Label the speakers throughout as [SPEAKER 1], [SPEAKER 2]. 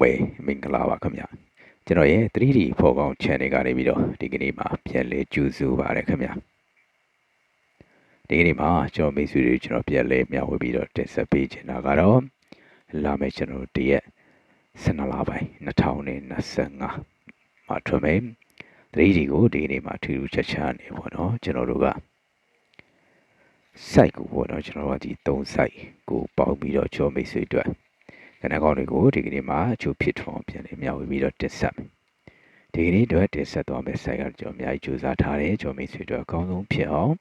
[SPEAKER 1] ပဲမင်္ဂလာပါခင်ဗျကျွန်တော်ရဲ့ 3D ဖော်ကောင်း channel ကနေပြီးတော့ဒီကနေ့မှာပြန်လဲကြိုဆိုပါရခင်ဗျဒီကနေ့မှာကျွန်တော်မိတ်ဆွေတွေကျွန်တော်ပြန်လဲမျှဝေပြီးတော့တင်ဆက်ပေးချင်တာကတော့လာမယ့်ကျွန်တော်တရက်12လပိုင်း2025မှာထွက်မယ် 3D ကိုဒီကနေ့မှာထူးထူးခြားခြားနေပေါ့နော်ကျွန်တော်တို့က site ကိုပေါ့နော်ကျွန်တော်တို့ကဒီ3 site ကိုပေါင်းပြီးတော့ကျွန်တော်မိတ်ဆွေတို့က ဏ္ဍကောင်းတွေကိုဒီကနေ့မှာအချို့ဖြစ်ထွန်းပြန်လေမျှဝေပြီးတော့တင်ဆက်မယ်ဒီကနေ့တော့တင်ဆက်သွားမယ့် site ကကျွန်တော်အများကြီးစူးစမ်းထားတယ်ကျွန်တော်မိတ်ဆွေတို့အကောင်းဆုံးဖြစ်အောင်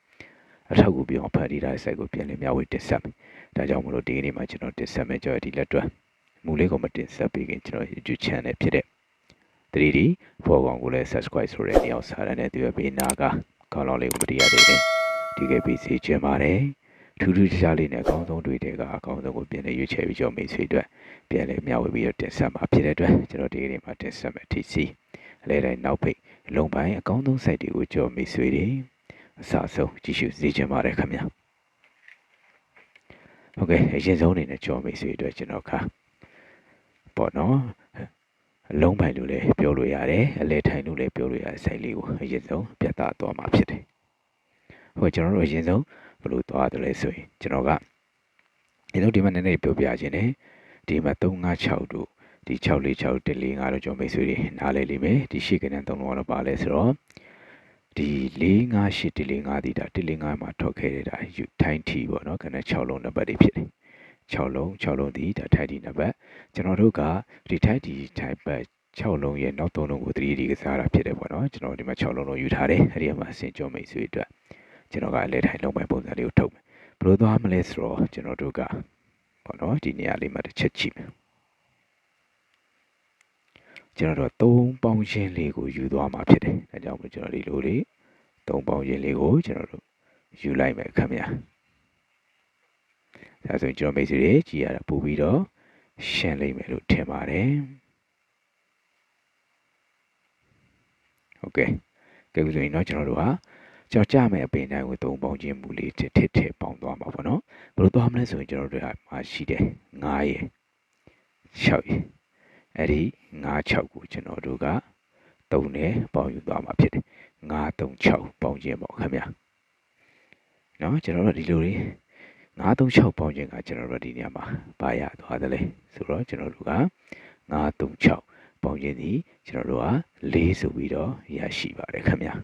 [SPEAKER 1] အထောက်အကူပြုအောင်ဖန်တီးထားတဲ့ site ကိုပြန်လေမျှဝေတင်ဆက်မယ်ဒါကြောင့်မလို့ဒီကနေ့မှာကျွန်တော်တင်ဆက်မယ်ကျွန်တော်ဒီလက်တွဲမူလေးကိုမတင်ဆက်ပေးခင်ကျွန်တော် YouTube channel ဖြစ်တဲ့ 3D ပေါ်ကောင်ကိုလည်း subscribe ဆိုတဲ့နေရာကိုစားရတဲ့သူရဲ့ဘေးနာကခေါင်းလောင်းလေးကိုမတည်ရသေးတယ်ဒီကပေးစီချင်ပါတယ် ထူးထူးခြားခြားလေးနဲ့အကောင်းဆုံးတွေတွေကအကောင်းဆုံးကိုပြန်လည်ရွေးချယ်ပြီးကျွန်တော်မိတ်ဆွေအတွက်ပြန်လည်မျှဝေပြီးတော့တင်ဆက်မှာဖြစ်တဲ့အတွက်ကျွန်တော်ဒီနေ့မှာတင်ဆက်မယ် TC အလဲတိုင်းနောက်ပိတ်လုံပိုင်းအကောင်းဆုံး site တွေကိုကျွန်တော်မိတ်ဆွေတွေအစအဆုံးကြည့်ရှုစေချင်ပါတယ်ခင်ဗျာဟုတ်ကဲ့အရင်ဆုံးအနေနဲ့ကျွန်တော်မိတ်ဆွေအတွက်ကျွန်တော်ခါပေါ့နော်အလုံးပိုင်လို့လည်းပြောလို့ရတယ်အလဲထိုင်လို့လည်းပြောလို့ရတဲ့ site လေးကိုအရင်ဆုံးပြသသွားမှာဖြစ်တယ်ဟိုကျွန်တော်တို့အရင်ဆုံး ဘယ်လိုသွားတယ်လဲဆိုရင်ကျွန်တော်ကဒီလိုဒီမှာနည်းနည်းပြောပြခြင်းနဲ့ဒီမှာ356တို့ဒီ646 145တို့ကျွန်တော်မိတ်ဆွေတွေနားလဲလိမ့်မယ်ဒီရှေ့ကနေ3လုံးတော့ပါလဲဆိုတော့ဒီ458 145ဒီဒါ145မှာထွက်ခဲ့တဲ့ဒါယူထိုင်းထီပေါ့နော်ခဏ6လုံးနံပါတ်တွေဖြစ်တယ်6လုံး6လုံးဒီဒါထိုင်းဒီနံပါတ်ကျွန်တော်တို့ကဒီထိုင်းဒီထိုင်းပတ်6လုံးရဲ့နောက်3လုံးကို 3D ကစားတာဖြစ်တယ်ပေါ့နော်ကျွန်တော်ဒီမှာ6လုံးလုံးယူထားတယ်အဲ့ဒီမှာအစင်ကြောမိတ်ဆွေအတွက် ကျွန်တော်ကလက်ထိုင်လုံးပိုင်းပုံစံလေးကိုထုတ်မယ်ဘယ်လိုသွားမလဲဆိုတော့ကျွန်တော်တို့ကပေါ့နော်ဒီနေရာလေးမှာတစ်ချက်ကြည့်မယ်ကျွန်တော်တို့3ပေါင်းချင်းလေးကိုယူသွားမှာဖြစ်တယ်ဒါကြောင့်မို့ကျွန်တော်ဒီလိုလေး3ပေါင်းချင်းလေးကိုကျွန်တော်တို့ယူလိုက်မယ်ခင်ဗျာဒါဆိုရင်ကျွန်တော်မိတ်ဆွေတွေကြည်ရတာပို့ပြီးတော့ရှင်းလိမ့်မယ်လို့ထင်ပါတယ်ဟုတ်ကဲ့ကဲဆိုရင်တော့ကျွန်တော်တို့ဟာ ကြောက်ကြမဲ့အပင်တိုင်းကိုသုံးပေါင်းခြင်းမူလေးထစ်ထစ်ထစ်ပေါင်းသွားမှာပေါ့နော်ဘယ်လိုသွားမလဲဆိုရင်ကျွန်တော်တို့ကမှရှိတယ်9ရယ်6ရယ်အဲ့ဒီ9 6ကိုကျွန်တော်တို့က3နဲ့ပေါင်းယူသွားမှာဖြစ်တယ်9 3 6ပေါင်းခြင်းပေါ့ခင်ဗျာနော်ကျွန်တော်တို့ဒီလိုလေး9 3 6ပေါင်းခြင်းကကျွန်တော်တို့ဒီနေရာမှာပါရသွားတယ်လေဆိုတော့ကျွန်တော်တို့က9 3 6ပေါင်းခြင်းဒီကျွန်တော်တို့က4ဆိုပြီးတော့ရရှိပါတယ်ခင်ဗျာ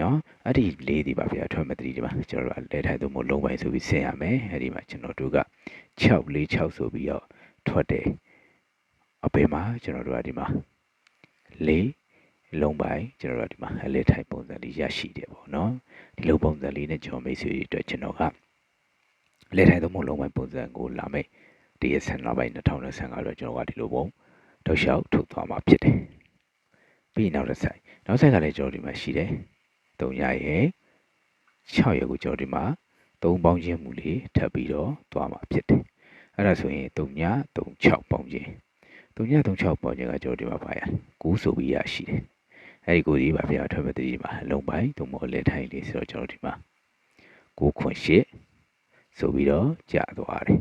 [SPEAKER 1] နော်အဲ့ဒီလေးဒီပါဗျာ trigonometry ဒီမှာကျွန်တော်တို့ကလဲထိုင်သို့မဟုတ်လုံးပိုင်းဆိုပြီးဆင်ရမယ်အဲ့ဒီမှာကျွန်တော်တို့က6 4 6ဆိုပြီးတော့ထွက်တယ်အပေမှာကျွန်တော်တို့ကဒီမှာ၄လုံးပိုင်းကျွန်တော်တို့ကဒီမှာအလဲထိုင်ပုံစံလေးရရှိတယ်ပေါ့နော်ဒီလိုပုံစံလေးနဲ့ကျွန်တော်မိတ်ဆွေတွေအတွက်ကျွန်တော်ကလဲထိုင်သို့မဟုတ်လုံးပိုင်းပုံစံကိုလာမယ်တရဆန်နောက်ပိုင်း2025တော့ကျွန်တော်ကဒီလိုပုံတောက်လျှောက်ထုတ်သွားမှာဖြစ်တယ်ပြီးနောက်တစ်ဆိုင်နောက်ဆိုင်ကလည်းကျွန်တော်ဒီမှာရှိတယ် 3ရရဲ့6ရက်ကိုကျွန်တော်ဒီမှာ3ပေါင်းခြင်းမူလေးထပ်ပြီးတော့သွားမှာဖြစ်တယ်အဲ့ဒါဆိုရင်3ည36ပေါင်းခြင်း3ည36ပေါင်းခြင်းကကျွန်တော်ဒီမှာပါရ9ဆိုပြီးရရှိတယ်အဲ့ဒီကိုဒီပါဗျာထွက်မဲ့တည်းဒီမှာအလုံးပိုင်းသို့မဟုတ်လက်ထိုင်လေးဆိုတော့ကျွန်တော်ဒီမှာ9ခွန်8ဆိုပြီးတော့ကြာသွားတယ်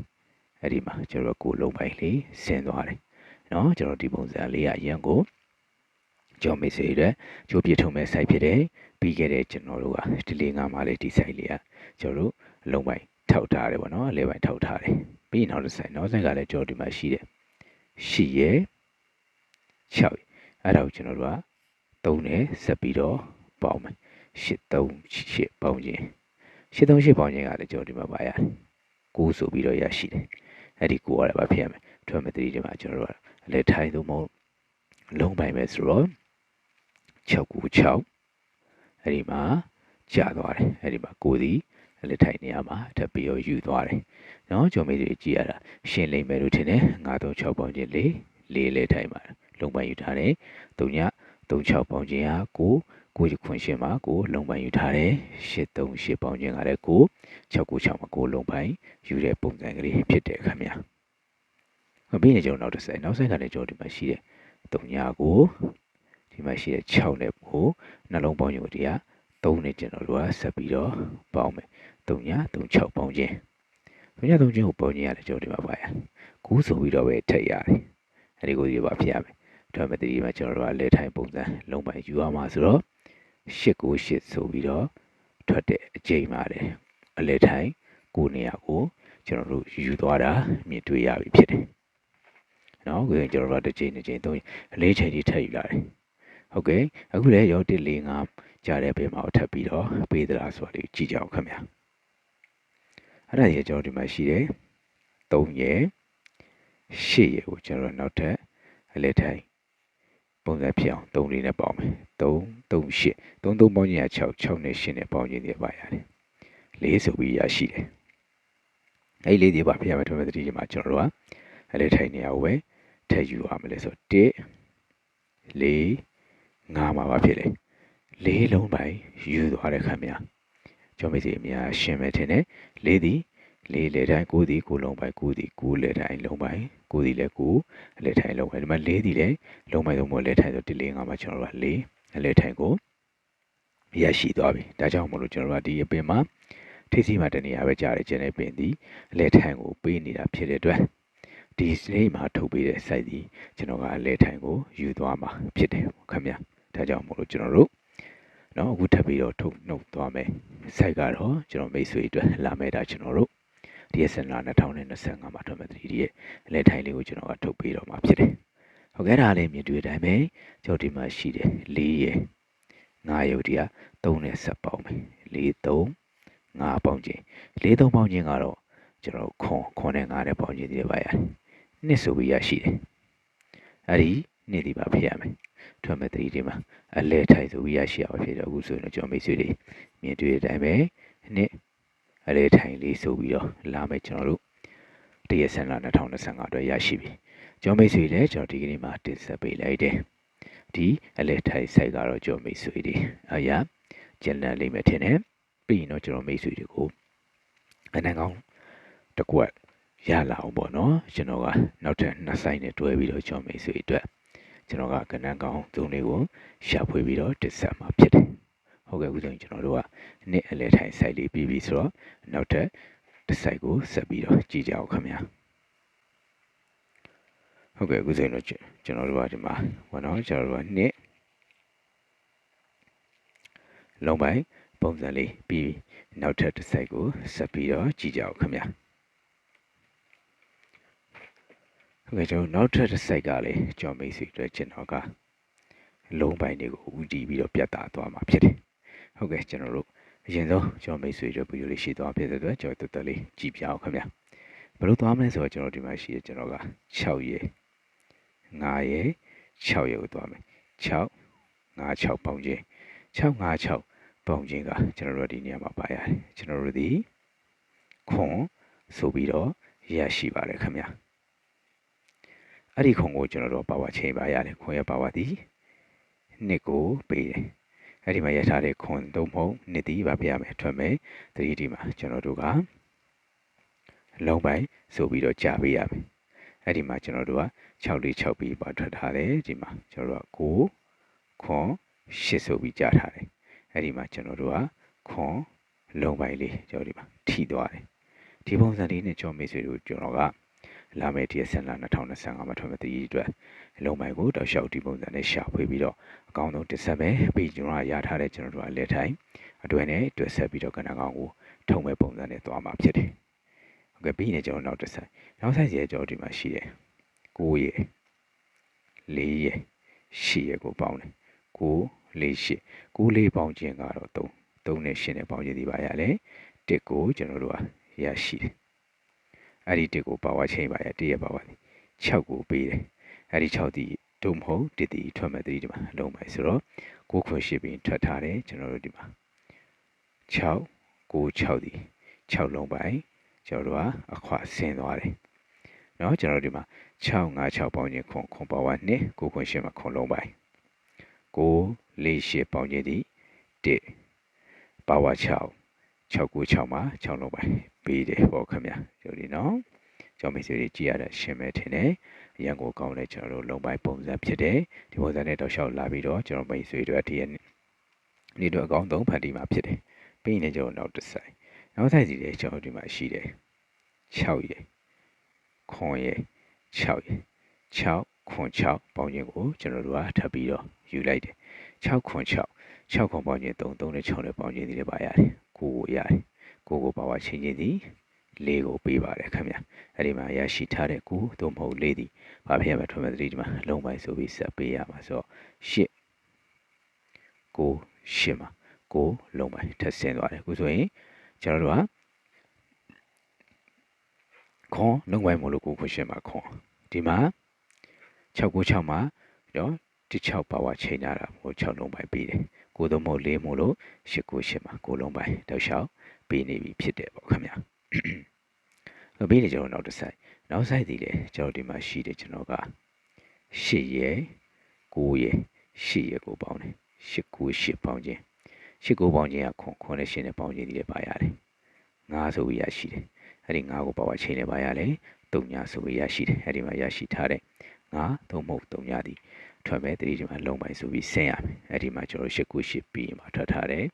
[SPEAKER 1] အဲ့ဒီမှာကျွန်တော်ကိုလုံးပိုင်းလေးဆင်းသွားတယ်เนาะကျွန်တော်ဒီပုံစံလေးကရန်ကို ကျော်မေးစေတဲ့ကြိုးပြထုံမဲ့ site ဖြစ်တယ်ပြီးခဲ့တဲ့ကျွန်တော်တို့ကဒီလေးငါမှလေးဒီ site လေးကကျွန်တော်တို့အလုံးပိုင်းထောက်ထားတယ်ပေါ့နော်အလဲပိုင်းထောက်ထားတယ်ပြီးနောက်တစ် site နောက် site ကလည်းကျွန်တော်ဒီမှာရှိတယ်ရှိရဲ6အဲ့ဒါကိုကျွန်တော်တို့က3နဲ့ဆက်ပြီးတော့ပေါင်းမယ်8 3 8ပေါင်းခြင်း8 3 8ပေါင်းခြင်းကလည်းကျွန်တော်ဒီမှာပါရတယ်9ဆိုပြီးတော့ရရှိတယ်အဲ့ဒီ9ရတယ်ဗာဖြစ်ရမယ်ထွက်မယ်3ဒီမှာကျွန်တော်တို့ကအလဲထိုင်သို့မဟုတ်လုံးပိုင်းပဲဆိုတော့ 696အဲ့ဒီမှာကြာသွားတယ်အဲ့ဒီမှာကိုသည်လက်ထိုင်နေရာမှာထပ်ပြီးတော့ယူသွားတယ်နော်ဂျော်မေးတွေကြည့်ရတာရှင်းလိမ့်မယ်လို့ထင်တယ်936ပေါင်းချင်းလေးလေးလေးထိုင်ပါလုံပိုင်ယူထားတယ်3ည36ပေါင်းချင်းဟာကိုကိုခွန်ရှင်းမှာကိုလုံပိုင်ယူထားတယ်838ပေါင်းချင်းကလည်းကို696မှာကိုလုံပိုင်ယူတဲ့ပုံစံကလေးဖြစ်တယ်ခင်ဗျာပြီးရင်ကျွန်တော်နောက်တစ်ဆိုင်နောက်ဆိုင်ကလည်းကျွန်တော်ဒီမှာရှိတယ်3ညကို ဒီမှာရှိတဲ့6နဲ့ကိုနှလုံးပေါင်းယူဒီက3နဲ့ကျွန်တော်တို့ကဆက်ပြီးတော့ပေါင်းမယ်3ည3 6ပေါင်းခြင်းဘုညာသုံးချင်းကိုပုံချင်းရတယ်ကျွန်တော်ဒီမှာပါရကူးဆိုပြီးတော့ပဲထည့်ရတယ်အဲ့ဒီကိုဒီပါဖြစ်ရမယ်ဒါပေမဲ့ဒီမှာကျွန်တော်တို့ကလဲထိုင်ပုံစံလုံးပိုင်ယူရမှာဆိုတော့898ဆိုပြီးတော့ထွက်တဲ့အချိန်မှာလေအလဲထိုင်ကိုနေရာကိုကျွန်တော်တို့ယူသွားတာမြင်တွေ့ရပြီဖြစ်တယ်နော်ကိုကျွန်တော်တို့တစ်ချိန်တစ်ချိန်သုံးအလေးချိန်ကြီးထည့်ယူလာတယ် ဟုတ်ကဲ့အခုလည်းရော1 4 5ကြားတဲ့ဘေးမှာထပ်ပြီးတော့ပေးသလားဆိုတာလေးကြည့်ကြအောင်ခင်ဗျာအဲ့ဒါကြီးကျွန်တော်ဒီမှာရှိတယ်3ရယ်8ရယ်ကိုကျွန်တော်နောက်ထပ်အလဲထိုင်ပုံစံဖြစ်အောင်3လေးနဲ့ပေါင်းမယ်3 3 8 3 3ပေါင်းခြင်းက6 6နဲ့8နဲ့ပေါင်းခြင်းတွေပါရတယ်4ဆိုပြီးရရှိတယ်အဲ့ဒီလေးတွေပါပြရမယ်ထုံးမဲ့တတိမှာကျွန်တော်တို့ကအလဲထိုင်နေရာကိုပဲထည့်ယူရမယ်လေဆို1 4 5မှာပါဖြစ်တယ်လေးလုံးပိုင်ယူသွားတဲ့ခါများကျော်မေးစီအများရှင်းမဲ့ထင်တယ်လေးသည်လေးလေတိုင်းကိုသည်ကိုလုံးပိုင်ကိုသည်ကိုလေတိုင်းလုံးပိုင်ကိုသည်လည်းကိုလေတိုင်းလုံးပိုင်ဒီမှာလေးသည်လည်းလုံးပိုင်လုံးမလေတိုင်းဆို1 4 5မှာကျွန်တော်တို့ကလေးလေတိုင်းကိုရရှိသွားပြီဒါကြောင့်မလို့ကျွန်တော်တို့ကဒီအပင်မှာထိစီမှာတနေရာပဲကြားတယ်ကျန်တဲ့ပင်သည်အလဲထိုင်ကိုပေးနေတာဖြစ်တဲ့အတွက်ဒီစိတ်မှာထုတ်ပေးတဲ့ site ဒီကျွန်တော်ကအလဲထိုင်ကိုယူသွားမှာဖြစ်တယ်ခင်ဗျာ ဒါကြောင့်မို့လို့ကျွန်တော်တို့နော်အခုထပ်ပြီးတော့ထုတ်နှုတ်သွားမယ်ဆိုက်ကတော့ကျွန်တော်မိတ်ဆွေအတွက်လာမယ်ဒါကျွန်တော်တို့ဒီစင်လာ2025မှာထွက်မဲ့ 3D ရဲ့အလဲထိုင်လေးကိုကျွန်တော်ကထုတ်ပေးတော့မှာဖြစ်တယ်ဟုတ်ကဲ့ဒါလည်းမြင်တွေ့တိုင်းပဲကြောက်ဒီမှာရှိတယ်၄ရယ်9ရုပ်တရား3နဲ့ဆက်ပေါင်းမယ်4 3 5ပေါင်းခြင်း4 3ပေါင်းခြင်းကတော့ကျွန်တော်ခွန်ခွန်နဲ့9နဲ့ပေါင်းခြင်းတွေပါရတယ်နှစ်ဆိုပြီးရရှိတယ်အဲ့ဒီနှစ်ဒီပါဖြစ်ရမယ် ထွက်မဲ့ 3D မှာအလဲထိုင်ဆိုပြီးရရှိအောင်ဖြစ်တော့အခုဆိုရင်ကျွန်တော်မိတ်ဆွေတွေမြင်တွေ့တဲ့အတိုင်းပဲနှစ်အလဲထိုင်လေးဆိုပြီးတော့လာမယ်ကျွန်တော်တို့တရက်ဆန်လာ2025အတွက်ရရှိပြီကျွန်တော်မိတ်ဆွေလည်းကျွန်တော်ဒီကနေ့မှာတင်ဆက်ပေးလိုက်တယ်ဒီအလဲထိုင် site ကတော့ကျွန်တော်မိတ်ဆွေတွေအရာကျန်တဲ့လိမ့်မယ်ထင်တယ်ပြီးရင်တော့ကျွန်တော်မိတ်ဆွေတွေကိုအနံကောင်းတကွက်ရလာအောင်ပေါ့နော်ကျွန်တော်ကနောက်ထပ်နှစ်ဆိုင်နဲ့တွဲပြီးတော့ကျွန်တော်မိတ်ဆွေအတွက် ကျွန်တော်ကကနန်းကောင်းသုံးလေးကိုရှာဖွေပြီးတော့တစ်ဆက်မှာဖြစ်တယ်ဟုတ်ကဲ့အခုဆိုရင်ကျွန်တော်တို့ကနေ့အလဲထိုင် site လေးပြီးပြီဆိုတော့နောက်ထပ်တစ် site ကိုဆက်ပြီးတော့ကြည့်ကြအောင်ခင်ဗျာဟုတ်ကဲ့အခုဆိုရင်တော့ကျွန်တော်တို့ကဒီမှာဘောနော်ကျွန်တော်တို့ကနှစ်လုံးပိုင်းပုံစံလေးပြီးနောက်ထပ်တစ် site ကိုဆက်ပြီးတော့ကြည့်ကြအောင်ခင်ဗျာ ဟုတ်ကဲ့ကျွန်တော်နောက်ထပ်တစ် site ကလည်းကျွန်တော်မိတ်ဆွေအတွက်ကျွန်တော်ကလုံးပိုင်းတွေကိုဦးတည်ပြီးတော့ပြတ်သားသွားမှာဖြစ်တယ်ဟုတ်ကဲ့ကျွန်တော်တို့အရင်ဆုံးကျွန်တော်မိတ်ဆွေတို့ဗီဒီယိုလေးရှင်းသွားဖြစ်တဲ့အတွက်ကျွန်တော်တက်တက်လေးကြည့်ပြအောင်ခင်ဗျာဘယ်လိုသွားမလဲဆိုတော့ကျွန်တော်ဒီမှာရှိရကျွန်တော်က6ရေ9ရေ6ရေကိုသွားမယ်6 5 6ပေါင်းခြင်း6 5 6ပေါင်းခြင်းကကျွန်တော်တို့ဒီနေရာမှာပါရတယ်ကျွန်တော်တို့ဒီခွန်ဆိုပြီးတော့ရရှိပါတယ်ခင်ဗျာ အဲ့ဒီခွန်ကိုကျွန်တော်တို့ပါဝါချိန်ပါရတယ်ခွန်ရပါဝါဒီနှစ်ကိုပေးတယ်အဲ့ဒီမှာရထားတဲ့ခွန်သုံးဖို့နှစ်တီးပါပြရမယ်ထွက်မယ် 3D မှာကျွန်တော်တို့ကလုံးပိုင်းဆိုပြီးတော့ကြာပေးရမယ်အဲ့ဒီမှာကျွန်တော်တို့က6လေး6ပြီးပါထွက်ထားတယ်ဒီမှာကျွန်တော်တို့က9ခွန်8ဆိုပြီးကြာထားတယ်အဲ့ဒီမှာကျွန်တော်တို့ကခွန်လုံးပိုင်းလေးကျွန်တော်ဒီမှာထိသွားတယ်ဒီပုံစံလေးနဲ့ကျွန်တော်မိတ်ဆွေတို့ကျွန်တော်က လာမယ့်ဒီဆန်လာ2025မှာထွက်မဲ့တည်အတွက်အလုံးပိုင်းကိုတောက်လျှောက်ဒီပုံစံနဲ့ရှာဖွေပြီးတော့အကောင်းဆုံးတစ်ဆက်ပဲပြီးကျွန်တော်ရထားတဲ့ကျွန်တော်တို့ကလက်ထိုင်အတွဲနဲ့တွဲဆက်ပြီးတော့ကဏ္ဍကောင်ကိုထုံမဲ့ပုံစံနဲ့သွားမှာဖြစ်တယ်။ဟုတ်ကဲ့ပြီးရင်ကျွန်တော်နောက်တစ်ဆက်နောက်ဆက်စီကျွန်တော်ဒီမှာရှိတယ်။9ရေ4ရေ10ရေကိုပေါင်းတယ်။9 4 8 9လေးပေါင်းခြင်းကတော့3 3နဲ့8နဲ့ပေါင်းခြင်းဒီပါရလဲ1ကိုကျွန်တော်တို့ကရရှိတယ်။ အဲ့ဒီ1ကိုပါဝါချိန်ပါရ1ရဲ့ပါဝါ6ကိုပေးတယ်အဲ့ဒီ6ဒီတို့မဟုတ်1ဒီထွက်မဲ့3ဒီမှာလုံးပါဆိုတော့6ခွင့်ရှိပြီးထွက်ထားတယ်ကျွန်တော်တို့ဒီမှာ6 9 6ဒီ6လုံးပိုင်ကျွန်တော်တို့ကအခွဆင်းသွားတယ်เนาะကျွန်တော်ဒီမှာ6 5 6ပေါင်းခြင်းခွန်ခွန်ပါဝါ2 9ခွင့်ရှိမှာခွန်လုံးပိုင်9 4 8ပေါင်းခြင်းဒီ1ပါဝါ6 696မှာ6လုံးပိုင်း ပေးတယ်ပေါ့ခင်ဗျာကျွန်တော်ဒီနော်ကျွန်တော်မိတ်ဆွေတွေကြည့်ရတာရှင်းမယ်ထင်တယ်အရန်ကိုကောင်းတဲ့ကျွန်တော်တို့လုံးပိုင်းပုံစံဖြစ်တယ်ဒီပုံစံနဲ့တော့ရှောက်လာပြီးတော့ကျွန်တော်မိတ်ဆွေတွေအတည်းနေတော့အကောင်းဆုံးဖန်တီးမှာဖြစ်တယ်ပြီးရင်ကျွန်တော်နောက်တစ်ဆိုင်နောက်ဆိုင်စီတွေကျွန်တော်ဒီမှာရှိတယ်6ရယ်ခွန်ရယ်6ရယ်6ခွန်6ပေါင်းခြင်းကိုကျွန်တော်တို့ကထပ်ပြီးတော့ယူလိုက်တယ်6ခွန်6 6ခွန်ပေါင်းခြင်း3 3နဲ့6နဲ့ပေါင်းခြင်းဒီလည်းပါရတယ်9ကိုရတယ် 9ကိုပါဝါချင်းချင်းဒီ4ကိုပေးပါတယ်ခင်ဗျအဲ့ဒီမှာရရှိထားတဲ့9သို့မဟုတ်4ဒီဘာဖြစ်ရမလဲထွန်းမဲ့သတိဒီမှာအလုံးပိုင်းဆိုပြီးဆက်ပေးရမှာဆိုတော့8 9 8မှာ9လုံးပိုင်းထပ်ဆင်းသွားတယ်အခုဆိုရင်ကျွန်တော်တို့ကခွန်လုံးပိုင်းမလို့9ခွန်8မှာခွန်ဒီမှာ696မှာနော်ဒီ6ပါဝါချိန်လာတာဟို6လုံးပိုင်းပေးတယ်ကိုသုံးမို့4မို့လို့8ကို8မှာကိုလုံးပိုင်းတောက်လျှောက် ပေးနေပြီဖြစ်တယ်ပေါ့ခင်ဗျာ။ပြီးနေကျွန်တော်နောက်တစ်ဆိုင်နောက်ဆိုင်ဒီလေကျွန်တော်ဒီမှာရှိတယ်ကျွန်တော်က8ရယ်9ရယ်8ရယ်ကိုပေါင်းတယ်8 9 8ပေါင်းခြင်း8 9ပေါင်းခြင်းကခွန်ခွန်နဲ့8နဲ့ပေါင်းခြင်းဒီလေပါရတယ်9ဆိုပြီးရရှိတယ်အဲ့ဒီ9ကိုပါဝါချိန်နဲ့ပါရတယ်3ညဆိုပြီးရရှိတယ်အဲ့ဒီမှာရရှိထားတဲ့9သုံးမဟုတ်3ညသည်ထွက်မဲ့တတိဒီမှာလုံးပိုင်းဆိုပြီးဆင်းရမယ်အဲ့ဒီမှာကျွန်တော်၈ခု၈ပြီးရင်မှာထွက်ထားတယ်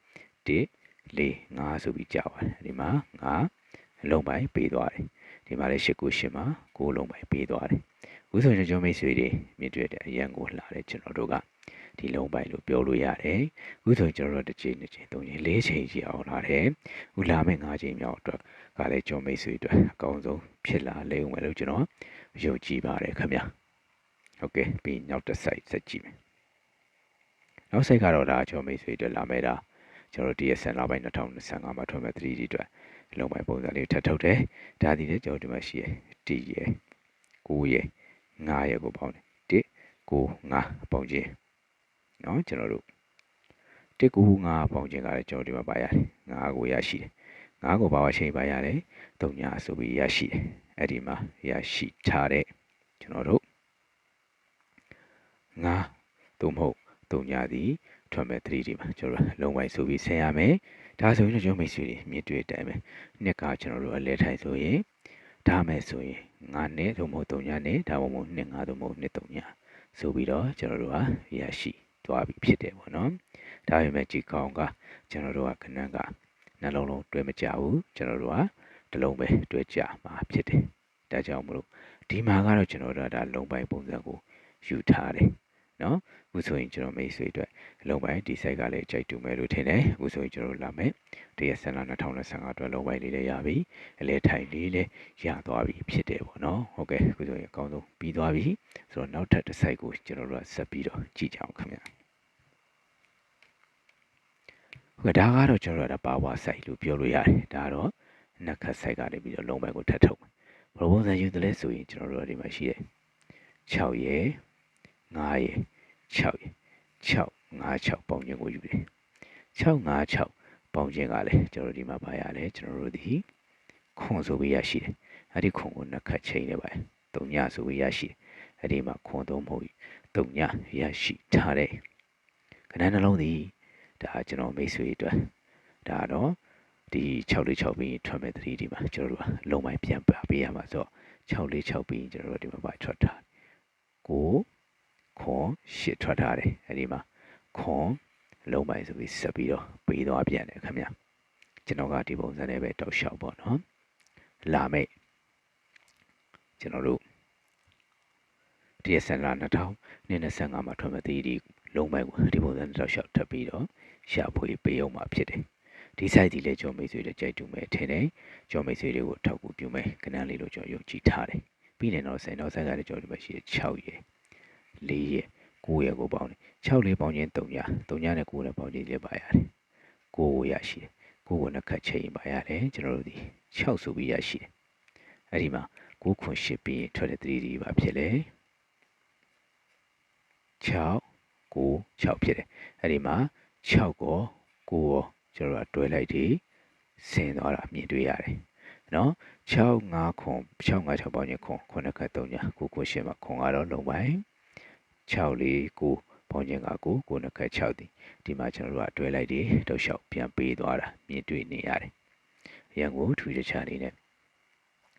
[SPEAKER 1] 1 4 5ဆိုပြီးကြာပါတယ်အဲ့ဒီမှာ5လုံးပိုင်းပေးသွားတယ်ဒီမှာလည်း၈ခု၈မှာ9လုံးပိုင်းပေးသွားတယ်ဥဆိုရင်ကျွန်တော်မိတ်ဆွေတွေမြင်တွေ့တဲ့အရန်ကိုလာတယ်ကျွန်တော်တို့ကဒီလုံးပိုင်းလို့ပြောလို့ရတယ်ဥဆိုရင်ကျွန်တော်တို့တစ်ချိန်တစ်ချိန်သုံးချိန်လေးချိန်ကြီးအောင်လာတယ်ဥလာမဲ့၅ချိန်မြောက်အတွက်ကလည်းကျွန်တော်မိတ်ဆွေတွေအကောင်းဆုံးဖြစ်လာလိမ့်မယ်လို့ကျွန်တော်ယုံကြည်ပါတယ်ခင်ဗျာဟုတ်ကဲ့ပြီးနောက်တစ် site ဆက်ကြည့်မယ်နောက် site ကတော့ဒါကျွန်တော်မိတ်ဆွေတွေလာမဲ့ဒါ ကျွန်တော် DSN လပိုင်း2025မှာထွက်မဲ့ 3D အတွက်အလုံးပိုင်းပုံစံလေးထပ်ထုတ်တယ်ဒါဒီလည်းကျွန်တော်ဒီမှာရှိရ1ရယ်9ရယ်9ရယ်ကိုပေါင်းတယ်1 9 5ပေါင်းခြင်းเนาะကျွန်တော်တို့1 9 5ပေါင်းခြင်းကလည်းကျွန်တော်ဒီမှာပါရတယ်9ကိုရရှိတယ်9ကိုပါဝါချိန်ပါရတယ်3ညဆိုပြီးရရှိတယ်အဲ့ဒီမှာရရှိထားတဲ့ကျွန်တော်တို့ငါသို့မဟုတ်တုံညာသည် ထွက်မဲ့ 3D မှာကျွန်တော်လုံးဝဆိုပြီးဆင်ရမယ်ဒါဆိုရင်ကျွန်တော်မိတ်ဆွေတွေမြင်တွေ့တိုင်းပဲနှစ်ကကျွန်တော်တို့အလဲထိုင်ဆိုရင်ဒါမဲ့ဆိုရင်ငါနဲ့သို့မဟုတ်တုံညာနဲ့ဒါမှမဟုတ်နှစ်ငါသို့မဟုတ်နှစ်တုံညာဆိုပြီးတော့ကျွန်တော်တို့ဟာရရှိသွားပြီဖြစ်တယ်ပေါ့နော်ဒါပေမဲ့ကြည်ကောင်းကကျွန်တော်တို့ကခဏကနှလုံးလုံးတွဲမကြဘူးကျွန်တော်တို့ကတစ်လုံးပဲတွဲကြမှာဖြစ်တယ်ဒါကြောင့်မလို့ဒီမှာကတော့ကျွန်တော်တို့ကဒါလုံးပိုင်းပုံစံကိုယူထားတယ် နော်အခုဆိုရင်ကျွန်တော်မိတ်ဆွေအတွက်အလုံးပိုင်းဒီ site ကလည်းကြိုက်တူမယ်လို့ထင်တယ်အခုဆိုရင်ကျွန်တော်လာမယ်တရက်ဆန်လာ2025အတွက်လုံးပိုင်းလေးလည်းရပြီအလဲထိုင်လေးလည်းရသွားပြီဖြစ်တယ်ပေါ့နော်ဟုတ်ကဲ့အခုဆိုရင်အကောင်းဆုံးပြီးသွားပြီဆိုတော့နောက်ထပ်တစ် site ကိုကျွန်တော်တို့ကဆက်ပြီးတော့ကြည့်ကြအောင်ခင်ဗျဟုတ်ကဲ့ဒါကတော့ကျွန်တော်တို့ကပါဝါ site လို့ပြောလို့ရတယ်ဒါတော့နက်ခတ် site ကနေပြီးတော့လုံးပိုင်းကိုထပ်ထုတ်မယ်ဘယ်လိုပုံစံယူသလဲဆိုရင်ကျွန်တော်တို့ဒီမှာရှိတယ်6ရယ် 9ရယ်6ရယ်6 5 6ပေါင်းခြင်းကိုယူတယ်6 5 6ပေါင်းခြင်းကလည်းကျွန်တော်ဒီမှာပါရလဲကျွန်တော်တို့ဒီခွန်ဆိုပြီးရရှိတယ်အဲ့ဒီခွန်ကိုနှစ်ခတ်ချိန်နေပါတယ်၃ညဆိုပြီးရရှိတယ်အဲ့ဒီမှာခွန်သုံးမဟုတ်၃ညရရှိထားတယ်ခဏနှလုံးသည်ဒါကျွန်တော်မိတ်ဆွေအတွက်ဒါတော့ဒီ646ပြီးထွက်မဲ့3ဒီမှာကျွန်တော်တို့ကလုံမိုင်းပြန်ပါပေးရမှာဆိုတော့646ပြီးကျွန်တော်တို့ဒီမှာပါထွက်ထားကို ခွန်ရှစ်ထွက်ထားတယ်အဲ့ဒီမှာခွန်လုံးပိုင်းဆိုပြီးဆက်ပြီးတော့ပေးသွားပြန်တယ်ခင်ဗျကျွန်တော်ကဒီပုံစံနဲ့ပဲတောက်လျှောက်ပေါ့နော်လာမယ့်ကျွန်တော်တို့ဒီစန်လာ2025မှာထွက်မဲ့ဒီဒီလုံးပိုင်းကိုဒီပုံစံနဲ့တောက်လျှောက်ထပ်ပြီးတော့ရှာဖွေပေးအောင်မှာဖြစ်တယ်ဒီ site ဒီလည်းကျော်မိတ်ဆွေတွေကြိုက်တူမယ်ထင်တယ်ကျော်မိတ်ဆွေတွေကိုထောက်ကူပြုမယ်ကနန်းလေးလို့ကျွန်တော်ယုံကြည်ထားတယ်ပြီးရင်တော့ဆိုင်တော့ဆိုင်ကလည်းကျွန်တော်ဒီမှာရှိတဲ့6ရယ် 4ရက်9ရက်ကိုပေါင်းတယ်6လေးပေါင်းခြင်း3ည3ညနဲ့9နဲ့ပေါင်းခြင်းလေးပါရတယ်9ကိုရရှိတယ်9ကိုနှစ်ခတ်ချိန်ပါရတယ်ကျွန်တော်တို့ဒီ6ဆိုပြီးရရှိတယ်အဲ့ဒီမှာ9ခွန်8ပြီးထွက်တဲ့ 3D ပါဖြစ်လေ6 9 6ဖြစ်တယ်အဲ့ဒီမှာ6ကို9ကိုကျွန်တော်တို့တွဲလိုက်ပြီးဆင်းသွားတာမြင်တွေ့ရတယ်နော်6 5ခွန်6 5 6ပေါင်းခြင်းခွန်9ခတ်3ည9ခွန်8မှာခွန်ကတော့လုံးပိုင်း 6လေး9ပေါင်းခြင်းက9 9နှစ်ခတ်6ဒီဒီမှာကျွန်တော်တို့ကတွဲလိုက်တယ်တောက်လျှောက်ပြန်ပေးသွားတာမြင်တွေ့နေရတယ်အရန်ကိုထူးခြားအနေနဲ့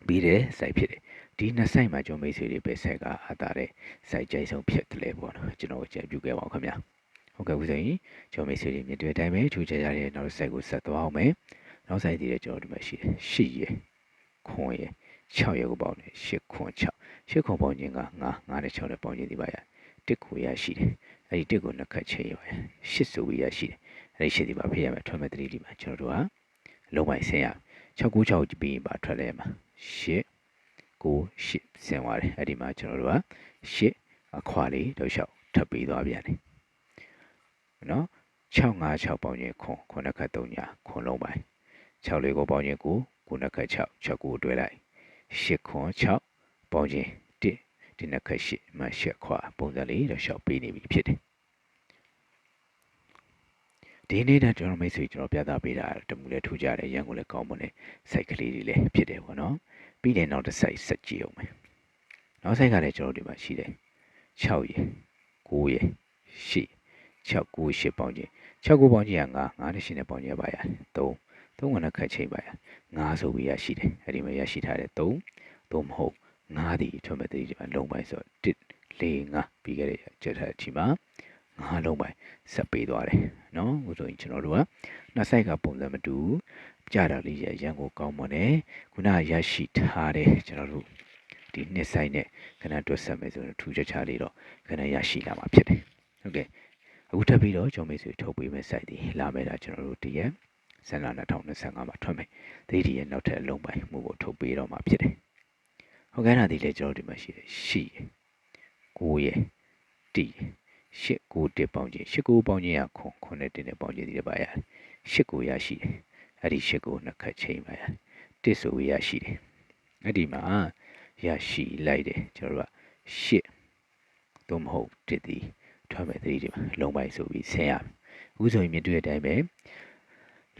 [SPEAKER 1] ပြီးတဲ့ site ဖြစ်တယ်ဒီနှစ် site မှာကျွန်တော်မိတ်ဆွေတွေပဲ site ကအားတာတဲ့ site ကြိုက်ဆုံးဖြစ်တယ်လေပေါ့နော်ကျွန်တော်ကြည့်ပြုခဲ့ပါအောင်ခင်ဗျာဟုတ်ကဲ့ဦးဆိုရင်ကျွန်တော်မိတ်ဆွေတွေမြင်တွေ့တိုင်းပဲထူးခြားကြတဲ့နောက် site ကိုဆက်သွားအောင်မယ်နောက် site တည်တဲ့ကျွန်တော်ဒီမှာရှိတယ်ရှိရယ်ခွန်ရယ်6ရက်ကိုပေါင်းတယ်8ခွန်6 8ခွန်ပေါင်းခြင်းက9 9နဲ့6နဲ့ပေါင်းခြင်းဒီပါရ တစ်ကိုရရှိတယ်အဲ့ဒီတစ်ကိုနှစ်ခတ်ချိန်ရပါ8ဆိုပြီးရရှိတယ်အဲ့ဒီ8ဒီပါဖေးရမယ်ထွက်မဲ့3ဒီပါကျွန်တော်တို့ကလုံးပိုင်းဆင်းရ696ပြီးရင်ပါထွက်လဲမှာ8 9 8ဆင်းသွားတယ်အဲ့ဒီမှာကျွန်တော်တို့က8အခွာလေးတော့လျှောက်ထပ်ပြီးသွားပြန်တယ်နော်656ပေါင်းခြင်းခွန်ခုနှစ်ခတ်3ညာခွန်လုံးပိုင်း6လေးကိုပေါင်းခြင်း9 9နှစ်ခတ်6 6ကိုတွဲလိုက်8ခွန်6ပေါင်းခြင်း1 ဒီနှစ်ခတ်8မှ8ခွာပုံစံလေးတော့လျှောက်ပေးနေပြီဖြစ်တယ်ဒီနေ့တော့ကျွန်တော်မိတ်ဆွေကျွန်တော်ပြသပေးတာတမှုလဲထူကြတယ်ရန်ကုန်လဲကောင်းမွန်တဲ့ site ကလေးတွေလည်းဖြစ်တယ်ပေါ့နော်ပြီးတယ်နောက်တစ် site ဆက်ကြည့်အောင်မယ်နောက် site ကလည်းကျွန်တော်ဒီမှာရှိတယ်6ရယ်9ရယ်10 6 9 8ပေါင်းခြင်း6 9ပေါင်းခြင်းက9 9နဲ့10နဲ့ပေါင်းခြင်းပါရ3 3ကနဲ့ခတ်ချိန်ပါရ9ဆိုပြီးရရှိတယ်အဲ့ဒီမှာရရှိထားတဲ့3 3မဟုတ် 9ဒီထွက်မဲ့တည်းဒီမှာလုံးပိုင်းဆို1 4 5ပြီးခဲ့တဲ့ချက်ထားတဲ့အချိန်မှာ9လုံးပိုင်းဆက်ပေးသွားတယ်နော်ဟိုဆိုရင်ကျွန်တော်တို့ကနှစ်ဆိုင်ကပုံစံမတူကြတာလေးရရန်ကိုကောင်းမွန်တယ်ခုနရရှိထားတယ်ကျွန်တော်တို့ဒီနှစ်ဆိုင်နဲ့ခဏတွက်ဆက်မယ်ဆိုရင်ထူးခြားခြားလေးတော့ခဏရရှိလာမှာဖြစ်တယ်ဟုတ်ကဲ့အခုထပ်ပြီးတော့ကျွန်တော်မိတ်ဆွေထုတ်ပေးမယ့် site ဒီလာမယ့်ဒါကျွန်တော်တို့တရက်ဇန်နဝါရီ2025မှာထွက်မယ်။ဒီဒီရဲ့နောက်ထပ်အလုံးပိုင်းမှုကိုထုတ်ပေးတော့မှာဖြစ်တယ်။ ဟုတ်ကဲ့ဒါဒီလေကျွန်တော်ဒီမှာရှိတယ်ရှိရယ်9ရယ်တီရယ်ရှစ်ကိုတစ်ပေါင်းခြင်းရှစ်ကိုပေါင်းခြင်းရခွန်ခွန်နဲ့တင်းနဲ့ပေါင်းခြင်းဒီလည်းပါရတယ်။ရှစ်ကိုရရှိတယ်။အဲ့ဒီရှစ်ကိုနှစ်ခတ်ချိန်ပါရတယ်။တစ်ဆိုရရှိတယ်။အဲ့ဒီမှာရရှိလိုက်တယ်ကျွန်တော်တို့ကရှစ်သို့မဟုတ်တစ်ဒီထွက်မဲ့သတိဒီမှာလုံးပိုင်းဆိုပြီးဆင်းရမယ်။အခုဆိုရင်မြင်တွေ့တဲ့အတိုင်းပဲ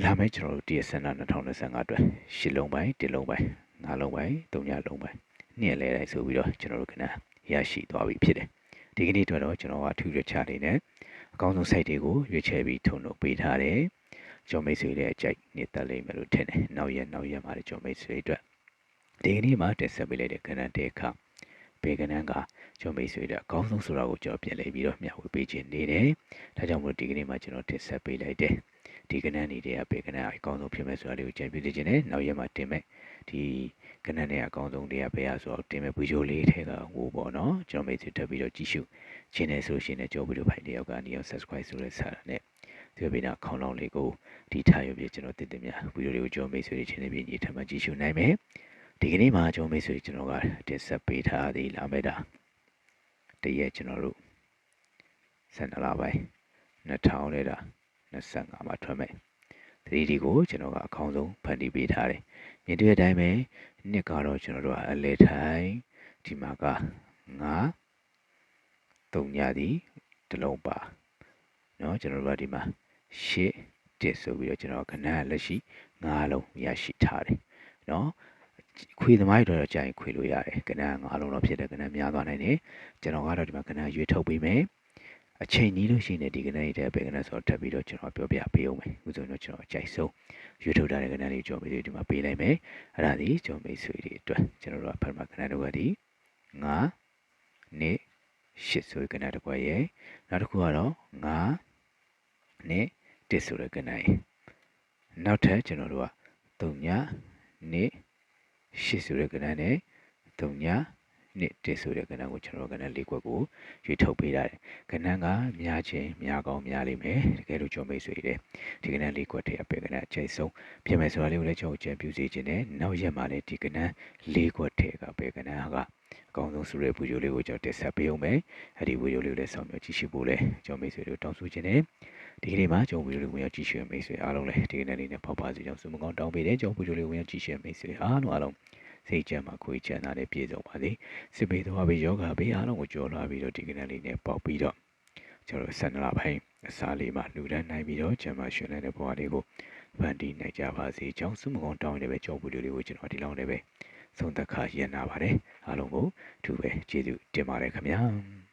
[SPEAKER 1] လာမယ့်ကျွန်တော်တို့တရစန္ဒ2025အတွက်ရှစ်လုံးပိုင်းတစ်လုံးပိုင်းငါးလုံးပိုင်းသုံးညလုံးပိုင်း နှစ်လဲတိုင်းဆိုပြီးတော့ကျွန်တော်တို့ကနရရှိသွားပြီဖြစ်တယ်ဒီကနေ့အတွက်တော့ကျွန်တော်ကထူးရချနေနဲ့အကောင်းဆုံး site တွေကိုရွေးချယ်ပြီးထုံလို့ပေးထားတယ်ကျွန်မိတ်ဆွေတွေအကြိုက်နေတက်လိမ့်မယ်လို့ထင်တယ်နောက်ရက်နောက်ရက်မှာလည်းကျွန်မိတ်ဆွေအတွက်ဒီကနေ့မှာတက်ဆက်ပေးလိုက်တဲ့ကဏ္ဍတဲ့အခါဘေကနန်းကကျွန်မိတ်ဆွေတွေအကောင်းဆုံးဆိုတာကိုကျွန်တော်ပြန်လည်ပြီးတော့မျှဝေပေးခြင်းနေတယ်ဒါကြောင့်မို့ဒီကနေ့မှာကျွန်တော်တက်ဆက်ပေးလိုက်တယ်ဒီကဏ္ဍနေတဲ့အပေကဏ္ဍအကောင်းဆုံးဖြစ်မဲ့ဆိုတာလေးကိုကြံပြသေးခြင်းနဲ့နောက်ရက်မှာတင်မဲ့ဒီ ကဏ္ဍနဲ့အကောင်းဆုံးတရားပဲရဆိုတော့တင်မဲ့ဗီဒီယိုလေးထဲကဟိုပေါ့နော်ကျွန်တော်မိတ်ဆွေတက်ပြီးတော့ကြည့်ရှုခြင်းနဲ့ဆိုလို့ရှိရင်ကြောဗီဒီယိုဖိုင်တယောက်ကနေအောင် subscribe ဆိုတဲ့စာနဲ့ဒီဘေးနာခေါင်းလောင်းလေးကိုဒီထားရပြကျွန်တော်တင်တင်များဗီဒီယိုလေးကိုကျွန်တော်မိတ်ဆွေတွေချင်းနေပြီးညီထပ်မှကြည့်ရှုနိုင်မယ်ဒီကနေ့မှာကျွန်တော်မိတ်ဆွေကျွန်တော်ကတင်ဆက်ပေးထားသည်လာမဲ့တာတရက်ကျွန်တော်တို့ဆန္ဒလာပိုင်း2000လေးတာ25မှာထွက်မယ် 3D ကိုကျွန်တော်ကအကောင်းဆုံးဖန်တီးပေးထားတယ် မြင်တွေ့တဲ့အတိုင်းပဲနှစ်ကတော့ကျွန်တော်တို့ကအလဲထိုင်ဒီမှာက9 3ညသည်တစ်လုံးပါเนาะကျွန်တော်တို့ကဒီမှာ8တစ်ဆိုပြီးတော့ကျွန်တော်ခဏလက်ရှိ9လုံးရရှိထားတယ်เนาะခွေသမားတွေတော့ကြာရင်ခွေလို့ရတယ်ကဏ္ဍ9လုံးတော့ဖြစ်တယ်ကဏ္ဍများသွားနိုင်တယ်ကျွန်တော်ကတော့ဒီမှာကဏ္ဍရွေးထုတ်ပေးမယ် အချိန်ကြီးလို့ရှိရင်ဒီကဏ္ဍတွေပဲကဏ္ဍဆိုတော့ထပ်ပြီးတော့ကျွန်တော်ပြောပြပေးအောင်မယ်ဥဆိုရင်တော့ကျွန်တော်အကြိုက်ဆုံးရွေးထုတ်ထားတဲ့ကဏ္ဍလေးကျွန်တော်ဒီမှာပေးလိုက်မယ်အဲ့ဒါဒီကျွန်တော်မိတ်ဆွေတွေအတွက်ကျွန်တော်တို့ကဖတ်မှာကဏ္ဍတွေကဒီ9နှစ်8ဆိုတဲ့ကဏ္ဍတစ်ခွက်ရဲ့နောက်တစ်ခုကတော့9နှစ်1ဆိုတဲ့ကဏ္ဍရဲ့နောက်ထပ်ကျွန်တော်တို့က3ညနှစ်8ဆိုတဲ့ကဏ္ဍနဲ့3ည နှစ်တစ်ဆိုတဲ့ကဏ္ဍကိုကျွန်တော်ကဏ္ဍ၄ခွက်ကိုရွေးထုတ်ပေးထားတယ်။ကဏ္ဍကများခြင်းများကောင်းများလိမ့်မယ်။တကယ်လို့ကျွန်မိတ်ဆွေတွေဒီကဏ္ဍ၄ခွက်ထဲအပဲကဏ္ဍအကျိတ်ဆုံးပြင်မယ်ဆိုတာလေးကိုလည်းကျွန်တော်ကြံပြူစေခြင်းနဲ့နောက်ရက်မှာလည်းဒီကဏ္ဍ၄ခွက်ထဲကပဲကဏ္ဍကအကောင်းဆုံးဆိုတဲ့ဗီဒီယိုလေးကိုကျွန်တော်တက်ဆက်ပေးအောင်မယ်။အဲဒီဗီဒီယိုလေးကိုလည်းဆောင်ရွက်ကြည့်ရှုဖို့လည်းကျွန်မိတ်ဆွေတို့တောင်းဆိုခြင်းနဲ့ဒီကနေ့မှာကျွန်တော်ဗီဒီယိုလေးဝင်ရောက်ကြည့်ရှုမိတ်ဆွေအားလုံးလည်းဒီကနေ့လေးနဲ့ပေါက်ပါစေကြောင်းဆုမကောင်းတောင်းပေးတယ်ကျွန်တော်ဗီဒီယိုလေးဝင်ရောက်ကြည့်ရှုမိတ်ဆွေအားလုံးအားလုံး စိတ်ကြမ်းမှာခွေချမ်းသာတဲ့ပြေဆုံးပါစေစစ်ပေသွားပြီးယောဂဘေးအားလုံးကိုကြော်လာပြီးတော့ဒီကနေ့လေးနဲ့ပေါက်ပြီးတော့ကျွန်တော်ဆန္ဒလာပိုင်းအစားလေးမှာလူတန်းနိုင်ပြီးတော့ကျမ်းမာရှင်တဲ့ဘဝလေးကိုဗန်တီနိုင်ကြပါစေ။ကျောင်းစုမကုန်းတောင်းနေပဲကြော်ပူလေးကိုကျွန်တော်ဒီလောက်နဲ့ပဲသုံးသက်ခါရန်နာပါတယ်။အားလုံးကိုသူပဲကျေးဇူးတင်ပါတယ်ခင်ဗျာ။